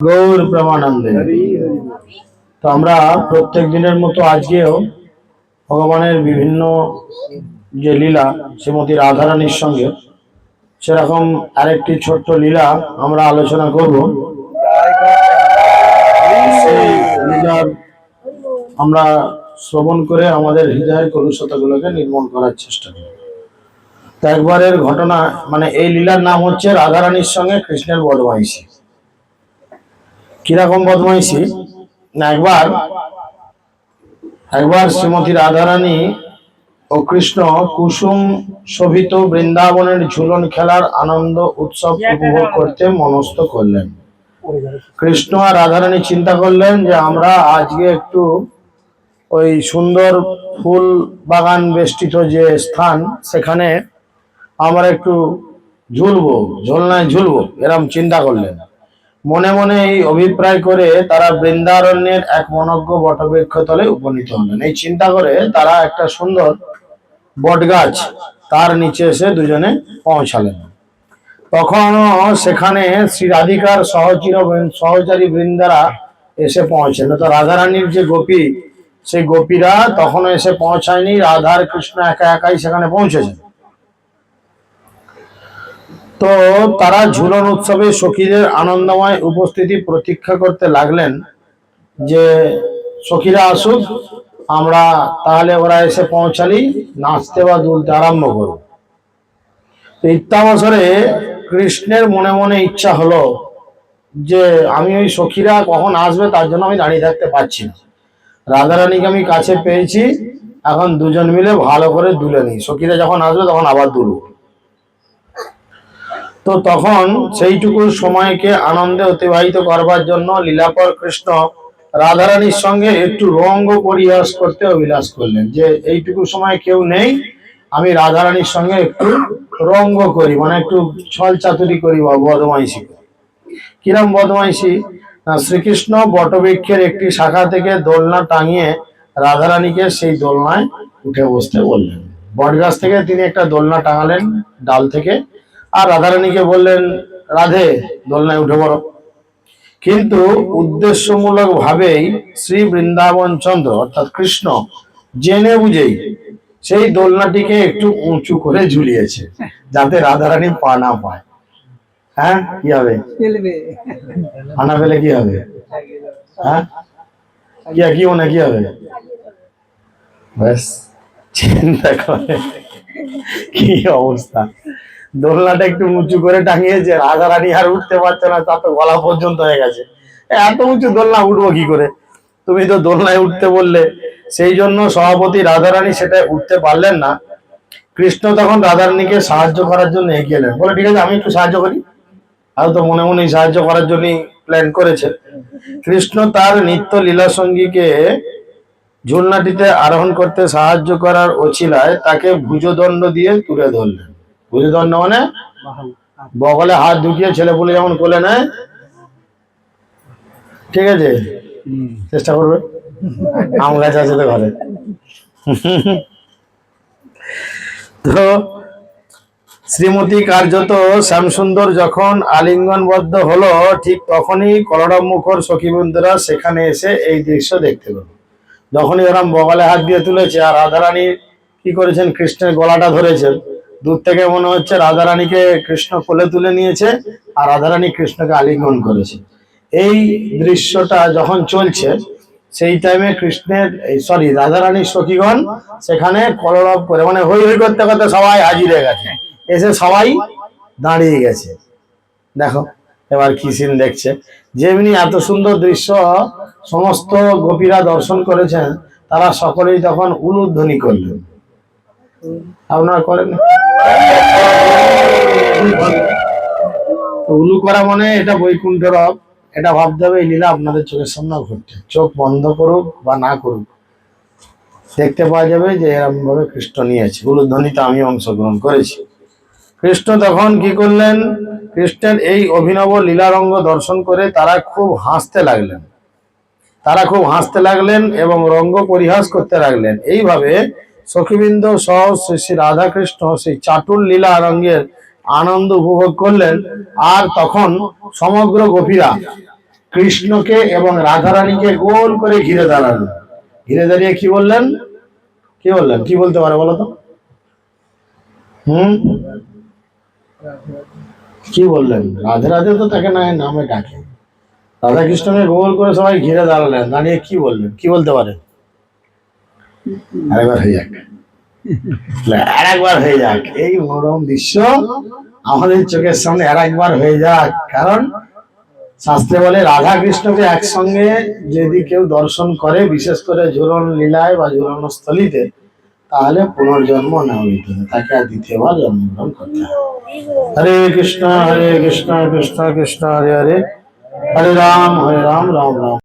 গৌর প্রেমানন্দে। তো আমরা প্রত্যেক দিনের মতো আজকেও ভগবানের বিভিন্ন যে লীলা শ্রীমতী রাধারানীর সঙ্গে সেরকম আরেকটি ছোট্ট লীলা আমরা আলোচনা করব। সেই লীলার আমরা শ্রবণ করে আমাদের হৃদয়ের কলুষতাগুলোকে নির্মূল করার চেষ্টা করি তো একবারের ঘটনা মানে এই লীলার নাম হচ্ছে রাধারানীর সঙ্গে কৃষ্ণের বদমাইশী। কীরকম বদমাইশি? একবার। একবার শ্রীমতী রাধারানী ও কৃষ্ণ কুসুম শোভিত বৃন্দাবনের ঝুলন খেলার আনন্দ উৎসব উপভোগ করতে মনস্থ করলেন। কৃষ্ণ আর রাধারানী চিন্তা করলেন যে আমরা আজকে একটু ওই সুন্দর ফুল বাগান বেষ্টিত যে স্থান সেখানে আমরা একটু ঝুলবো ঝোলনায় ঝুলবো এরম চিন্তা করলেন। মনে মনে এই অভিপ্রায় করে তারা বৃন্দারণ্যের এক মনজ্ঞ বটবৃক্ষ তলে উপনীত হলেন। এই চিন্তা করে তারা একটা সুন্দর বটগাছ তার নিচে এসে দুজনে পৌঁছালেন। তখনও সেখানে শ্রী রাধিকার সহচির সহচারী বৃন্দারা এসে পৌঁছেন। তো রাধারানীর যে গোপী, সেই গোপীরা তখনও এসে পৌঁছায়নি। রাধার কৃষ্ণ একা একাই সেখানে পৌঁছেছেন। তো তারা ঝুলন উৎসবে সখীদের আনন্দময় উপস্থিতি প্রতীক্ষা করতে লাগলেন যে, সখীরা আসুক, আমরা তাহলে ওরা এসে পৌঁছালি, নাচতে বা দুলতে আরম্ভ করব। তো ইত্যাবসরে কৃষ্ণের মনে মনে ইচ্ছা হলো যে, আমি ওই সখীরা কখন আসবে তার জন্য আমি দাঁড়িয়ে থাকতে পারছি না। রাধারানীকে আমি কাছে পেয়েছি, এখন দুজন মিলে ভালো করে দুলে নিই। সখীরা যখন আসবে তখন আবার দুলবো। তো তখন সেইটুকু সময়কে আনন্দে অতিবাহিত করবার জন্য লীলাপর কৃষ্ণ রাধারানীর সঙ্গে একটু রঙ্গ পরিহাস করতে অভিলাষ করলেন যে, এইটুকু সময় কেউ নেই, আমি রাধারানীর সঙ্গে একটু রঙ্গ করি মানে একটু ছল চাতুরি করি বা বদমাইশি কিরম বদমাইশি? শ্রীকৃষ্ণ বটবৃক্ষের একটি শাখা থেকে দোলনা টাঙিয়ে রাধারানীকে সেই দোলনায় উঠে বসতে বললেন। বটগাছ থেকে তিনি একটা দোলনা টাঙালেন ডাল থেকে। আর রাধারানীকে বললেন রাধে দোলনায় উঠে পড়ো। কিন্তু উদ্দেশ্যমূলক ভাবেই শ্রী বৃন্দাবন চন্দ্র অর্থাৎ কৃষ্ণ জেনে বুঝেই সেই দোলনাটিকে একটু উঁচু করে ঝুলিয়েছে যাতে রাধারানী পা না পায়। হ্যাঁ কি হবে? আনা পেলে কি হবে? হ্যাঁ? কি কি মনে কি হবে? ব্যাস চিন্তা করে। কি অবস্থা? দোলনাটা একটু উঁচু করে টাঙিয়েছে রাধারানী আর উঠতে পারছে না তা তো গলা পর্যন্ত হয়ে গেছে। এত উঁচু দোলনা উঠবো কি করে? তুমি তো দোলনায় উঠতে বললে, সেই জন্য সভাপতি রাধারানী সেটা উঠতে পারলেন না। কৃষ্ণ তখন রাধারানীকে সাহায্য করার জন্য এগিয়ে এলেন। বলে, ঠিক আছে, আমি একটু সাহায্য করি। আর তো মনে মনে সাহায্য করার জন্যই প্ল্যান করেছে। কৃষ্ণ তার নিত্য লীলা সঙ্গীকে ঝুলনাটিতে আরোহণ করতে সাহায্য করার অছিলায় তাকে ভুজদণ্ড দিয়ে তুলে ধরলেন। ভুজদণ্ড মানে? বগলে হাত ঢুকিয়ে ছেলে বলে যেমন কোলে নেয়। ঠিক আছে? চেষ্টা করবে। আম গাছ আছে তো ঘরে। তো শ্রীমতী কার্যত শ্যামসুন্দর যখন আলিঙ্গনবদ্ধ হলো, ঠিক তখনই কলরব মুখর সখীবন্ধুরা সেখানে এসে এই দৃশ্য দেখতে পেল। যখনই ওরম বগলে হাত দিয়ে তুলেছে, আর রাধারানী কি করেছেন? কৃষ্ণের গলাটা ধরেছেন। দূর থেকে মনে হচ্ছে রাধারানীকে কৃষ্ণ কোলে তুলে নিয়েছে আর রাধারানী কৃষ্ণকে আলিঙ্গন করেছে। এই দৃশ্যটা যখন চলছে, সেই টাইমে কৃষ্ণের সরি রাধারানীর সখীগণ সেখানে কলরব করে মানে হই হই করতে করতে সবাই হাজির হয়ে গেছে। এসে সবাই দাঁড়িয়ে গেছে। দেখো, এবার কি সিন দেখছে? যেমনি এত সুন্দর দৃশ্য সমস্ত গোপীরা দর্শন করেছেন, তারা সকলেই তখন উলুধ্বনি করলেন। আপনারা করেন। উলু করা মানে এটা বৈকুণ্ঠ রব। এটা ভাবতে হবে লীলা আপনাদের চোখের সামনে ঘটছে। চোখ বন্ধ করুক বা না করুক, দেখতে পাওয়া যাবে যে এরকম ভাবে কৃষ্ণ নিয়েছে। উলুধ্বনিতে আমি অংশগ্রহণ করেছি। কৃষ্ণ তখন কি করলেন? কৃষ্ণের এই অভিনব লীলারঙ্গ দর্শন করে তারা খুব হাসতে লাগলেন। তারা খুব হাসতে লাগলেন এবং রঙ্গ পরিহাস করতে লাগলেন। এইভাবে সখীবৃন্দ সহ শ্রী শ্রী রাধাকৃষ্ণ সেই চাটুল লীলা রঙ্গের আনন্দ উপভোগ করলেন। আর তখন সমগ্র গোপীরা কৃষ্ণকে এবং রাধারানীকে গোল করে ঘিরে দাঁড়ালেন ঘিরে দাঁড়িয়ে কি বললেন? কি বললেন? কি বলতে পারে বলো তো? হুম? কি বললেন? রাধে রাধে তো তাকে না নামে ডাকে। রাধাকৃষ্ণকে গোল করে সবাই ঘিরে দাঁড়ালেন। দাঁড়িয়ে কি বললেন? কি বলতে পারে? আরেকবার হয়ে যাক। আরেকবার হয়ে যাক। এই মনোরম দৃশ্য আমাদের চোখের সামনে আরেকবার হয়ে যাক। কারণ শাস্ত্রে বলে রাধা কৃষ্ণকে একসঙ্গে যদি কেউ দর্শন করে বিশেষ করে ঝুলন লীলায় বা ঝুলন স্থলিতে তাহলে পুনর্জন্ম নেওয়া হইতে তাকে আর দ্বিতীয়বার জন্মগ্রহণ করতে হবে। হরে কৃষ্ণ হরে কৃষ্ণ কৃষ্ণ কৃষ্ণ হরে হরে। হরে রাম হরে রাম রাম রাম।